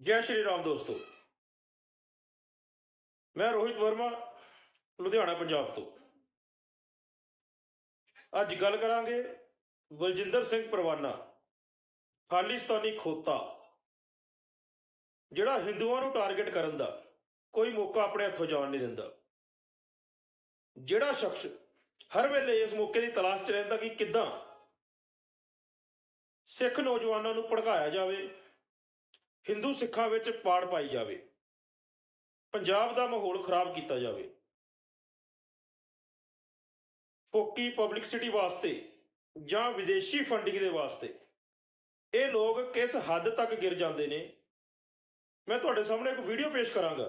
ਜੈ ਸ਼੍ਰੀ ਰਾਮ ਦੋਸਤੋ। ਮੈਂ ਰੋਹਿਤ ਵਰਮਾ, ਲੁਧਿਆਣਾ, ਪੰਜਾਬ ਤੋਂ। ਅੱਜ ਗੱਲ ਕਰਾਂਗੇ ਬਲਜਿੰਦਰ ਸਿੰਘ ਪਰਵਾਨਾ, ਖਾਲਿਸਤਾਨੀ ਖੋਤਾ, ਜਿਹੜਾ ਹਿੰਦੂਆਂ ਨੂੰ ਟਾਰਗੇਟ ਕਰਨ ਦਾ ਕੋਈ ਮੌਕਾ ਆਪਣੇ ਹੱਥੋਂ ਜਾਣ ਨਹੀਂ ਦਿੰਦਾ। ਜਿਹੜਾ ਸ਼ਖਸ ਹਰ ਵੇਲੇ ਇਸ ਮੌਕੇ ਦੀ ਤਲਾਸ਼ 'ਚ ਰਹਿੰਦਾ ਕਿ ਕਿੱਦਾਂ ਸਿੱਖ ਨੌਜਵਾਨਾਂ ਨੂੰ ਭੜਕਾਇਆ ਜਾਵੇ ਹਿੰਦੂ ਸਿੱਖਾਂ ਵਿੱਚ ਪਾੜ ਪਾਈ ਜਾਵੇ। ਪੰਜਾਬ ਦਾ ਮਾਹੌਲ ਖਰਾਬ ਕੀਤਾ ਜਾਵੇ। ਫੋਕੀ ਪਬਲਿਕਸਿਟੀ ਵਾਸਤੇ ਜਾਂ ਵਿਦੇਸ਼ੀ ਫੰਡਿੰਗ ਦੇ ਵਾਸਤੇ ਇਹ ਲੋਕ ਕਿਸ ਹੱਦ ਤੱਕ ਗਿਰ ਜਾਂਦੇ ਨੇ? ਮੈਂ ਤੁਹਾਡੇ ਸਾਹਮਣੇ ਇੱਕ ਵੀਡੀਓ ਪੇਸ਼ ਕਰਾਂਗਾ।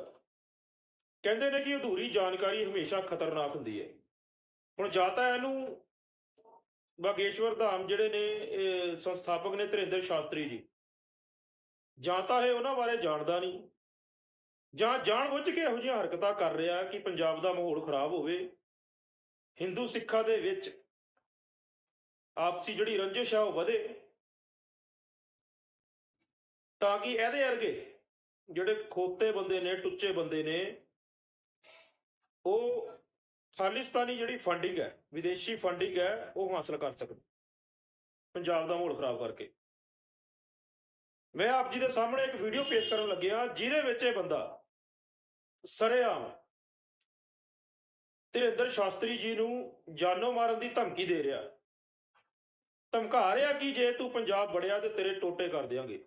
ਕਹਿੰਦੇ ਨੇ ਕਿ ਅਧੂਰੀ ਜਾਣਕਾਰੀ ਹਮੇਸ਼ਾ ਖਤਰਨਾਕ ਹੁੰਦੀ ਹੈ। ਹੁਣ ਜਾਂ ਤਾਂ ਇਹਨੂੰ ਬਾਗੇਸ਼ਵਰ ਧਾਮ ਜਿਹੜੇ ਨੇ ਸੰਸਥਾਪਕ ਨੇ ਧਰਿੰਦਰ ਸ਼ਾਸਤਰੀ ਜੀ। ਜਾਂ ਤਾਂ ਇਹ ਉਹਨਾਂ ਬਾਰੇ ਜਾਣਦਾ ਨਹੀਂ, ਜਾਂ ਜਾਣਬੁੱਝ ਕੇ ਇਹੋ ਜਿਹੀਆਂ ਹਰਕਤਾਂ ਕਰ ਰਿਹਾ ਕਿ ਪੰਜਾਬ ਦਾ ਮਾਹੌਲ ਖਰਾਬ ਹੋਵੇ। ਹਿੰਦੂ ਸਿੱਖਾਂ ਦੇ ਵਿੱਚ ਆਪਸੀ ਜਿਹੜੀ ਰੰਜਿਸ਼ ਆ ਉਹ ਵਧੇ ਤਾਂ ਕਿ ਇਹਦੇ ਵਰਗੇ ਜਿਹੜੇ ਖੋਤੇ ਬੰਦੇ ਨੇ, ਟੁੱਚੇ ਬੰਦੇ ਨੇ, ਉਹ ਖਾਲਿਸਤਾਨੀ ਜਿਹੜੀ ਫੰਡਿੰਗ ਹੈ, ਵਿਦੇਸ਼ੀ ਫੰਡਿੰਗ ਹੈ, ਉਹ ਹਾਸਲ ਕਰ ਸਕਣ। ਪੰਜਾਬ ਦਾ ਮਾਹੌਲ ਖਰਾਬ ਕਰਕੇ। ਮੈਂ ਆਪ ਜੀ ਦੇ ਸਾਹਮਣੇ ਇੱਕ ਵੀਡੀਓ ਪੇਸ਼ ਕਰਨ ਲੱਗਿਆ ਜਿਹਦੇ ਵਿੱਚ ਇਹ ਬੰਦਾ ਸਰੇਆਮ ਧਿਰੇਂਦਰ ਸ਼ਾਸਤਰੀ ਜੀ ਨੂੰ ਜਾਨੋਂ ਮਾਰਨ ਦੀ ਧਮਕੀ ਦੇ ਰਿਹਾ। ਧਮਕਾ ਰਿਹਾ ਕਿ ਜੇ ਤੂੰ ਪੰਜਾਬ ਵੜਿਆ ਤੇ ਤੇਰੇ ਟੋਟੇ ਕਰ ਦਿਆਂਗੇ,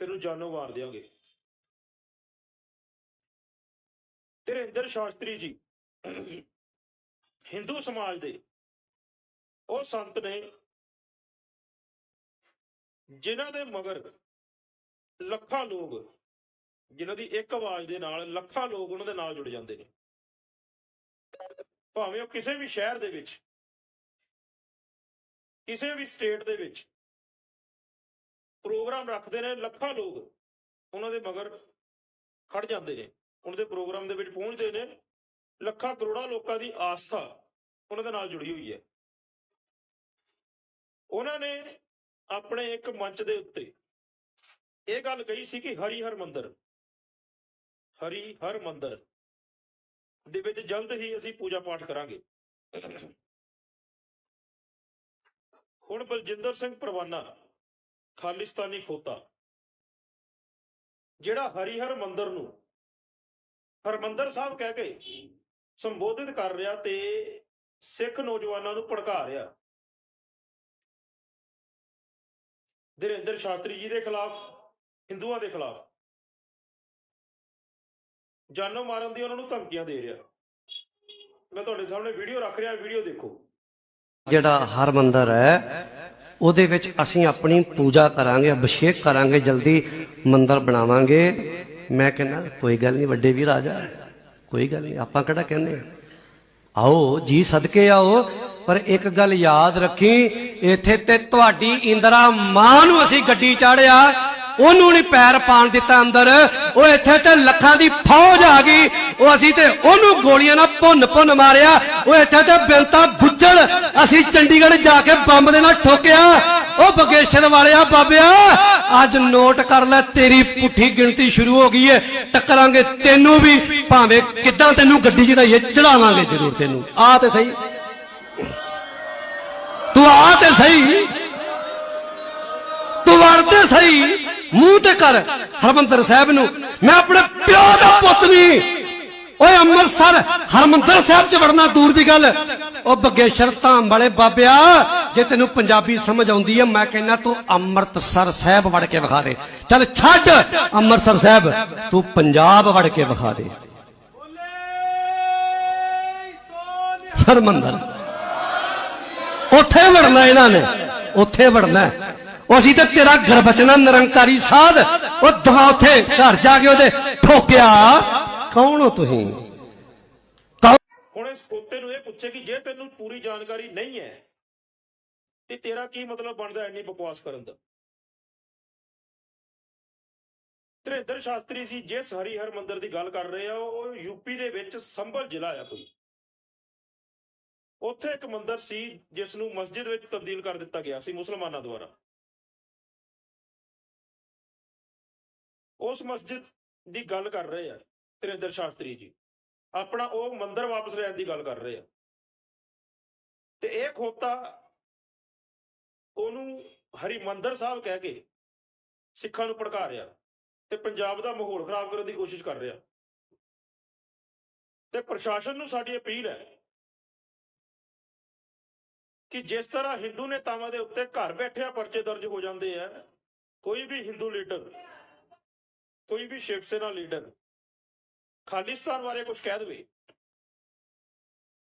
ਤੈਨੂੰ ਜਾਨੋਂ ਮਾਰ ਦਿਆਂਗੇ। ਧਿਰੇਂਦਰ ਸ਼ਾਸਤਰੀ ਜੀ ਹਿੰਦੂ ਸਮਾਜ ਦੇ ਉਹ ਸੰਤ ਨੇ, ਜਿਨ੍ਹਾਂ ਦੇ ਮਗਰ ਲੱਖਾਂ ਲੋਕ, ਜਿਨ੍ਹਾਂ ਦੀ ਇੱਕ ਆਵਾਜ਼ ਦੇ ਨਾਲ ਲੱਖਾਂ ਲੋਕ ਉਹਨਾਂ ਦੇ ਨਾਲ ਜੁੜ ਜਾਂਦੇ ਨੇ। ਭਾਵੇਂ ਉਹ ਕਿਸੇ ਵੀ ਸ਼ਹਿਰ ਦੇ ਵਿੱਚ, ਕਿਸੇ ਵੀ ਸਟੇਟ ਦੇ ਵਿੱਚ ਪ੍ਰੋਗਰਾਮ ਰੱਖਦੇ ਨੇ, ਲੱਖਾਂ ਲੋਕ ਉਹਨਾਂ ਦੇ ਮਗਰ ਖੜ ਜਾਂਦੇ ਨੇ, ਉਹਨਾਂ ਦੇ ਪ੍ਰੋਗਰਾਮ ਦੇ ਵਿੱਚ ਪਹੁੰਚਦੇ ਨੇ, ਲੱਖਾਂ ਕਰੋੜਾਂ ਲੋਕਾਂ ਦੀ ਆਸਥਾ ਉਹਨਾਂ ਦੇ ਨਾਲ ਜੁੜੀ ਹੋਈ ਹੈ। ਉਹਨਾਂ ਨੇ ਆਪਣੇ ਇੱਕ ਮੰਚ ਦੇ ਉੱਤੇ ਇਹ ਗੱਲ ਕਹੀ ਸੀ ਕਿ ਹਰੀ ਹਰ ਮੰਦਰ, ਹਰੀ ਹਰ ਮੰਦਰ ਦੇ ਵਿੱਚ ਜਲਦ ਹੀ ਅਸੀਂ ਪੂਜਾ ਪਾਠ ਕਰਾਂਗੇ। ਹੁਣ ਬਲਜਿੰਦਰ ਸਿੰਘ ਪਰਵਾਨਾ, ਖਾਲਿਸਤਾਨੀ ਖੋਤਾ, ਜਿਹੜਾ ਹਰੀ ਹਰ ਮੰਦਰ ਨੂੰ ਹਰਮੰਦਰ ਸਾਹਿਬ ਕਹਿ ਕੇ ਸੰਬੋਧਿਤ ਕਰ ਰਿਹਾ ਤੇ ਸਿੱਖ ਨੌਜਵਾਨਾਂ ਨੂੰ ਭੜਕਾ ਰਿਹਾ। ਧਿਰੇਂਦਰ ਸ਼ਾਸਤਰੀ ਜੀ ਦੇ ਖਿਲਾਫ ਹਿੰਦੂਆਂ ਦੇ ਖਿਲਾਫ। ਜਾਨੋਂ ਮਾਰਨ ਦੀ ਉਹਨਾਂ ਨੂੰ ਧਮਕੀਆਂ ਦੇ ਰਿਹਾ। ਮੈਂ ਤੁਹਾਡੇ ਸਾਹਮਣੇ ਵੀਡੀਓ ਰੱਖ ਰਿਹਾ, ਵੀਡੀਓ ਦੇਖੋ। ਜਿਹੜਾ ਹਰ ਮੰਦਰ ਹੈ, ਉਹਦੇ ਵਿੱਚ ਅਸੀਂ ਆਪਣੀ ਪੂਜਾ ਕਰਾਂਗੇ, ਅਭਿਸ਼ੇਕ ਕਰਾਂਗੇ, ਜਲਦੀ ਮੰਦਰ ਬਣਾਵਾਂਗੇ। ਮੈਂ ਕਹਿੰਦਾ, ਕੋਈ ਗੱਲ ਨਹੀਂ, ਵੱਡੇ ਵੀਰ ਆ ਜਾ। ਕੋਈ ਗੱਲ ਨਹੀਂ, ਆਪਾਂ ਕਿਹੜਾ ਕਹਿੰਦੇ ਆਓ, ਜੀ ਸਦਕੇ ਆਓ, ਪਰ ਇੱਕ ਗੱਲ ਯਾਦ ਰੱਖੀ, ਇੱਥੇ ਤੇ ਤੁਹਾਡੀ ਇੰਦਰਾ ਮਾਂ ਨੂੰ ਅਸੀਂ ਗੱਡੀ ਚਾੜਿਆ। ਉਹਨੂੰ ਨਹੀਂ ਪੈਰ ਪਾਣ ਦਿੱਤਾ ਅੰਦਰ। ਉਹ ਇੱਥੇ ਤੇ ਲੱਖਾਂ ਦੀ ਫੌਜ ਆ ਗਈ। ਉਹ ਅਸੀਂ ਤੇ ਉਹਨੂੰ ਗੋਲੀਆਂ ਨਾਲ ਭੁੰਨ ਭੁੰਨ ਮਾਰਿਆ। ਉਹ ਇੱਥੇ ਤੇ ਬਿੰਤਾ ਬੁੱਝਲ। ਅਸੀਂ ਚੰਡੀਗੜ੍ਹ ਜਾ ਕੇ ਬੰਬ ਦੇ ਨਾਲ ਠੋਕਿਆ। ਉਹ ਬਗੇਸ਼ਰ ਵਾਲਿਆ, ਬਾਬਿਆ, ਅੱਜ ਨੋਟ ਕਰ ਲੈ, ਤੇਰੀ ਪੁੱਠੀ ਗਿਣਤੀ ਸ਼ੁਰੂ ਹੋ ਗਈ ਏ। ਟੱਕਰਾਂਗੇ ਤੈਨੂੰ ਵੀ। ਭਾਵੇਂ ਕਿੱਦਾਂ ਤੈਨੂੰ ਗੱਡੀ ਚੜਾਈਏ, ਚੜਾਵਾਂਗੇ ਜ਼ਰੂਰ ਤੈਨੂੰ। ਆ ਤੇ ਸਹੀ। ਤੂੰ ਆ ਤੇ ਸਹੀ। ਤੂੰ ਵੜ ਤੇ ਸਹੀ। ਮੂੰਹ ਤੇ ਕਰ, ਹਰਮੰਦਰ ਸਾਹਿਬ ਨੂੰ। ਮੈਂ ਆਪਣੇ ਪਿਓ ਦਾ ਪੁੱਤ ਨਹੀਂ ਓਏ ਅੰਮ੍ਰਿਤਸਰ, ਹਰਮੰਦਰ ਸਾਹਿਬ ਚ ਵੜਨਾ ਦੂਰ ਦੀ ਗੱਲ। ਉਹ ਬਗੇਸ਼ਰ ਧਾਮ ਵਾਲੇ ਬਾਬਿਆ, ਜੇ ਤੈਨੂੰ ਪੰਜਾਬੀ ਸਮਝ ਆਉਂਦੀ ਹੈ ਮੈਂ ਕਹਿੰਦਾ ਤੂੰ ਅੰਮ੍ਰਿਤਸਰ ਸਾਹਿਬ ਵੜ ਕੇ ਵਿਖਾ ਦੇ। ਚੱਲ ਛੱਡ ਅੰਮ੍ਰਿਤਸਰ ਸਾਹਿਬ, ਤੂੰ ਪੰਜਾਬ ਵੜ ਕੇ ਵਿਖਾ ਦੇ। ਹਰਮੰਦਰ, ਉੱਥੇ ਵੜਨਾ ਇਹਨਾਂ ਨੇ, ਉੱਥੇ ਵੜਨਾ। ਉਹ ਅਸੀਂ ਤੇ ਤੇਰਾ ਗਰਬਚਨਾ ਨਿਰੰਕਾਰੀ ਸਾਧ। ਉਹ ਦਵਾ ਉੱਥੇ ਘਰ ਜਾ ਕੇ ਉਹਦੇ ਠੋਕਿਆ। ਕੌਣ ਹੋ ਤੁਸੀਂ? ਹੁਣ ਇਸ ਖੋਤੇ ਨੂੰ ਇਹ ਪੁੱਛੇ ਕਿ ਜੇ ਤੈਨੂੰ ਪੂਰੀ ਜਾਣਕਾਰੀ ਨਹੀਂ ਹੈ, ਤੇ ਤੇਰਾ ਕੀ ਮਤਲਬ ਬਣਦਾ ਇੰਨੀ ਬਕਵਾਸ ਕਰਨ ਦਾ? ਧਿਰੇਂਦਰ ਸ਼ਾਸਤਰੀ ਜੀ, ਜਿਸ ਹਰੀ ਹਰ ਮੰਦਰ ਦੀ ਗੱਲ ਕਰ ਰਹੇ ਆ, ਉਹ ਯੂਪੀ ਦੇ ਵਿੱਚ ਸੰਭਲ ਜ਼ਿਲ੍ਹਾ ਆ ਕੋਈ। ਉੱਥੇ ਇੱਕ ਮੰਦਰ ਸੀ, ਜਿਸ ਨੂੰ ਮਸਜਿਦ ਵਿੱਚ ਤਬਦੀਲ ਕਰ ਦਿੱਤਾ ਗਿਆ ਸੀ ਮੁਸਲਮਾਨਾਂ ਦੁਆਰਾ। ਉਸ ਮਸਜਿਦ ਦੀ ਗੱਲ ਕਰ ਰਹੇ ਆ, ਤ੍ਰਿੰਦਰ ਸ਼ਾਸਤਰੀ ਜੀ। ਆਪਣਾ ਉਹ ਮੰਦਿਰ ਵਾਪਸ ਲੈਣ ਦੀ ਗੱਲ ਕਰ ਰਹੇ ਆ। ਤੇ ਇਹ ਖੋਤਾ ਉਹਨੂੰ ਹਰਿਮੰਦਰ ਸਾਹਿਬ ਕਹਿ ਕੇ ਸਿੱਖਾਂ ਨੂੰ ਭੜਕਾ ਰਿਹਾ ਤੇ ਪੰਜਾਬ ਦਾ ਮਾਹੌਲ ਖਰਾਬ ਕਰਨ ਦੀ ਕੋਸ਼ਿਸ਼ ਕਰ ਰਿਹਾ। ਤੇ ਪ੍ਰਸ਼ਾਸਨ ਨੂੰ ਸਾਡੀ ਅਪੀਲ ਹੈ ਕਿ ਜਿਸ ਤਰ੍ਹਾਂ ਹਿੰਦੂ ਨੇਤਾਵਾਂ ਦੇ ਉੱਤੇ ਘਰ ਬੈਠਿਆਂ ਪਰਚੇ ਦਰਜ ਹੋ ਜਾਂਦੇ ਆ, ਕੋਈ ਵੀ ਹਿੰਦੂ ਲੀਡਰ ਕੋਈ ਵੀ ਸ਼ਿਵ ਸੈਨਾ ਲੀਡਰ ਖਾਲਿਸਤਾਨ ਬਾਰੇ ਕੁਝ ਕਹਿ ਦੇਵੇ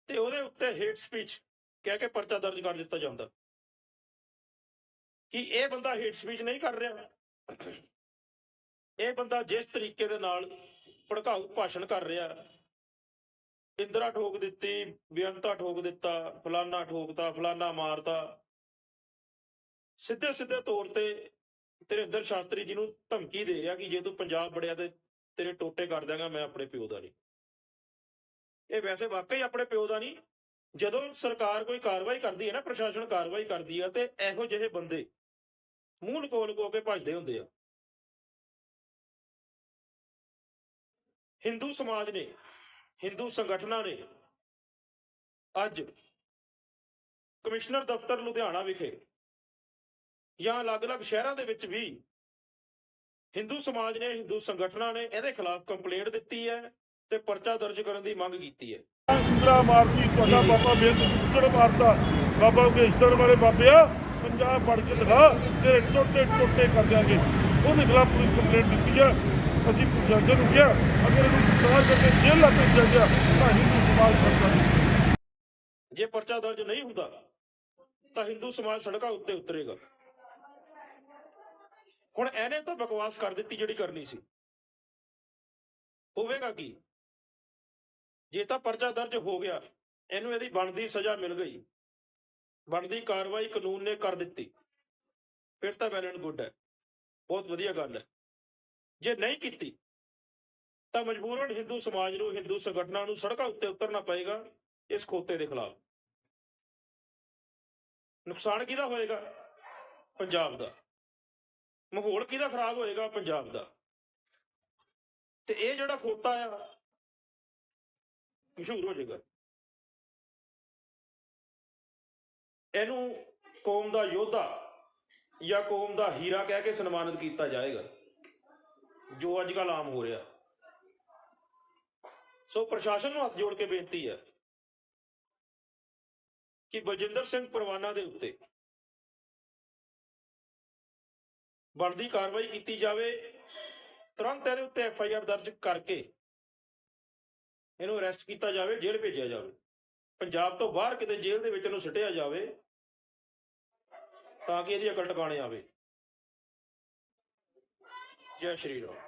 ਤੇ ਉਹਦੇ ਉੱਤੇ ਹੇਟ ਸਪੀਚ ਕਹਿ ਕੇ ਪਰਚਾ ਦਰਜ ਕਰ ਦਿੱਤਾ ਜਾਂਦਾ। ਕਿ ਇਹ ਬੰਦਾ ਹੇਟ ਸਪੀਚ ਨਹੀਂ ਕਰ ਰਿਹਾ। ਇਹ ਬੰਦਾ ਜਿਸ ਤਰੀਕੇ ਦੇ ਨਾਲ ਭੜਕਾਊ ਭਾਸ਼ਣ ਕਰ ਰਿਹਾ। ਇੰਦਰਾ ਠੋਕ ਦਿੱਤੀ, ਬੇਅੰਤਾ ਠੋਕ ਦਿੱਤਾ, ਫਲਾਨਾ ਠੋਕਤਾ, ਫਲਾਨਾ ਮਾਰਤਾ। ਸਿੱਧੇ ਸਿੱਧੇ ਤੌਰ ਤੇ ਤੇਰਿੰਦਰ ਸ਼ਾਸਤਰੀ ਜੀ ਨੂੰ ਧਮਕੀ ਦੇ ਰਿਹਾ ਕਿ ਜੇ ਤੂੰ ਪੰਜਾਬ ਬੜਿਆ ਤੇ ਤੇਰੇ ਟੋਟੇ ਕਰ ਦਿਆਂਗਾ, ਮੈਂ ਆਪਣੇ ਪਿਓ ਦਾ ਨਹੀਂ। ਇਹ ਵੈਸੇ ਵਾਕਈ ਆਪਣੇ ਪਿਓ ਦਾ ਨਹੀਂ। ਜਦੋਂ ਸਰਕਾਰ ਕੋਈ ਕਾਰਵਾਈ ਕਰਦੀ ਹੈ ਨਾ, ਪ੍ਰਸ਼ਾਸਨ ਕਾਰਵਾਈ ਕਰਦੀ ਹੈ ਤੇ ਇਹੋ ਜਿਹੇ ਬੰਦੇ ਮੂੰਹ ਲਕੋ ਲਕੋ ਕੇ ਭੱਜਦੇ ਹੁੰਦੇ ਆ। ਹਿੰਦੂ ਸਮਾਜ ਨੇ, ਹਿੰਦੂ ਸੰਗਠਨਾਂ ਨੇ ਅੱਜ ਕਮਿਸ਼ਨਰ ਦਫ਼ਤਰ ਲੁਧਿਆਣਾ ਵਿਖੇ ਜਾਂ ਅਲੱਗ-ਅਲੱਗ ਸ਼ਹਿਰਾਂ ਦੇ ਵਿੱਚ ਵੀ ਹਿੰਦੂ ਸਮਾਜ ਨੇ ਹਿੰਦੂ ਸੰਗਠਨਾਂ ਨੇ ਇਹਦੇ ਖਿਲਾਫ ਕੰਪਲੇਂਟ ਦਿੱਤੀ ਹੈ ਤੇ ਪਰਚਾ ਦਰਜ ਕਰਨ ਦੀ ਮੰਗ ਕੀਤੀ ਹੈ। ਇੰਦਰਾ ਮਾਰਦੀ ਤੁਹਾਡਾ ਬਾਬਾ ਬੇਦ ਕੁੱਤੜ ਮਾਰਦਾ ਬਾਬਾ ਗੇਸ਼ਤਰ ਵਾਲੇ ਬਾਬਿਆ ਪੰਜਾਬ ਪੜ ਕੇ ਦਿਖਾ ਤੇਰੇ ਟੋਟੇ ਟੋਟੇ ਕਰ ਦਿਆਂਗੇ। ਉਹਦੇ ਖਿਲਾਫ ਪੁਲਿਸ ਕੰਪਲੇਂਟ ਦਿੱਤੀ ਹੈ। ਅਸੀਂ ਪ੍ਰਸ਼ਾਸਨ ਨੂੰ ਕਿਹਾ ਅਗਰ ਇਹਨੂੰ ਗ੍ਰਿਫਤਾਰ ਕਰਕੇ ਜੇਲ੍ਹ ਲਾ ਕੇ ਚੱਲਿਆ ਤਾਂ ਹਿੰਦੂ ਸਮਾਜ ਸਰਕਾਰ ਜੇ ਪਰਚਾ ਦਰਜ ਨਹੀਂ ਹੁੰਦਾ ਤਾਂ ਹਿੰਦੂ ਸਮਾਜ ਸੜਕਾਂ ਉੱਤੇ ਉਤਰੇਗਾ। ਹੁਣ ਇਹਨੇ ਤਾਂ ਬਕਵਾਸ ਕਰ ਦਿੱਤੀ ਜਿਹੜੀ ਕਰਨੀ ਸੀ। ਹੋਵੇਗਾ ਕੀ? ਜੇ ਤਾਂ ਪਰਚਾ ਦਰਜ ਹੋ ਗਿਆ, ਇਹਨੂੰ ਇਹਦੀ ਬਣਦੀ ਸਜ਼ਾ ਮਿਲ ਗਈ। ਬਣਦੀ ਕਾਰਵਾਈ ਕਾਨੂੰਨ ਨੇ ਕਰ ਦਿੱਤੀ। ਫਿਰ ਤਾਂ ਵੈਲ ਐਂਡ ਗੁੱਡ ਹੈ। ਬਹੁਤ ਵਧੀਆ ਗੱਲ ਹੈ। ਜੇ ਨਹੀਂ ਕੀਤੀ, ਤਾਂ ਮਜਬੂਰਨ ਹਿੰਦੂ ਸਮਾਜ ਨੂੰ, ਹਿੰਦੂ ਸੰਗਠਨਾਂ ਨੂੰ ਸੜਕਾਂ ਉੱਤੇ ਉਤਰਨਾ ਪਏਗਾ ਇਸ ਖੋਤੇ ਦੇ ਖਿਲਾਫ। ਨੁਕਸਾਨ ਕਿਹਦਾ ਹੋਏਗਾ? ਪੰਜਾਬ ਦਾ। ਮਾਹੌਲ ਕਿਹਦਾ ਖਰਾਬ ਹੋਏਗਾ ਪੰਜਾਬ ਦਾ? ਤੇ ਇਹ ਜਿਹੜਾ ਖੋਤਾ ਆ, ਮਸ਼ਹੂਰ ਹੋ ਜਾਏਗਾ। ਇਹਨੂੰ ਕੌਮ ਦਾ ਯੋਧਾ ਜਾਂ ਕੌਮ ਦਾ ਹੀਰਾ ਕਹਿ ਕੇ ਸਨਮਾਨਿਤ ਕੀਤਾ ਜਾਏਗਾ, ਜੋ ਅੱਜ ਕੱਲ ਆਮ ਹੋ ਰਿਹਾ। ਸੋ ਪ੍ਰਸ਼ਾਸਨ ਨੂੰ ਹੱਥ ਜੋੜ ਕੇ ਬੇਨਤੀ ਹੈ ਕਿ ਬਲਜਿੰਦਰ ਸਿੰਘ ਪਰਵਾਨਾ ਦੇ ਉੱਤੇ ਬਣਦੀ ਕਾਰਵਾਈ ਕੀਤੀ ਜਾਵੇ, ਤੁਰੰਤ ਇਹਦੇ ਉੱਤੇ ਐਫ ਆਈ ਆਰ ਦਰਜ ਕਰਕੇ ਇਹਨੂੰ ਅਰੈਸਟ ਕੀਤਾ ਜਾਵੇ, ਜੇਲ੍ਹ ਭੇਜਿਆ ਜਾਵੇ। ਪੰਜਾਬ ਤੋਂ ਬਾਹਰ ਕਿਤੇ ਜੇਲ੍ਹ ਦੇ ਵਿੱਚ ਇਹਨੂੰ ਸੁੱਟਿਆ ਜਾਵੇ, ਤਾਂ ਕਿ ਇਹਦੀ ਅਕਲ ਟਿਕਾਣੇ ਆਵੇ। ਜੈ ਸ਼੍ਰੀ ਰਾਮ।